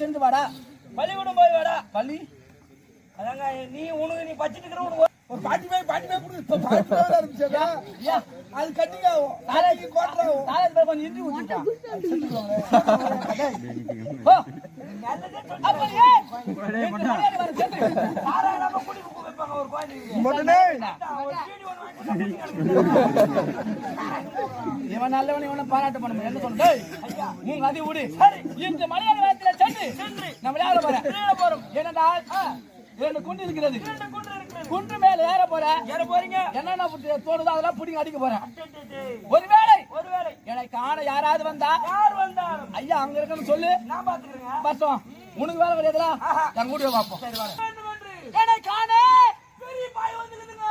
சென்று வாடா. பள்ளிக்கூடம் போய் வாடா. பள்ளி அதாங்க நீ உனக்கு நீ பச்சிட்டு இருக்கிற ஒரு பாட்டி போய் பாட்டி போய் கொடு. இப்ப பாட்டி போய் ஆரம்பிச்சதா அது கட்டிங்க ஆகும். காலேஜ் கோட்டராகும் காலேஜ் பேர் கொஞ்சம் இன்றி கொடுத்தா இவன் நல்லவன் இவனை பாராட்ட பண்ண முடியும் என்ன சொல்ற? உங்க அதை விடு. சரி இந்த மலையாள வேகத்துல சென்று. நம்ம விளையாட போறோம்? என்னடா? இரண்டு குண்டு இருக்கிறது. குன்று மேல ஏற போறேன் ஏற போறீங்க? என்னென்ன புத்தி- தோணுதோ அதெல்லாம் புடிங்க அடிக்க போறேன் ஒருவேளை ஒருவேளை. எனக்கு காண யாராவது வந்தா? யார் வந்தாலும். ஐயா அங்க இருக்குன்னு சொல்லு. நான் பாத்துக்கிறேங்க பசம் உனக்கு வேலை கிடையாதுல என் கூட என்று என்னை காண? பெரிய பாய் வந்துருதுங்க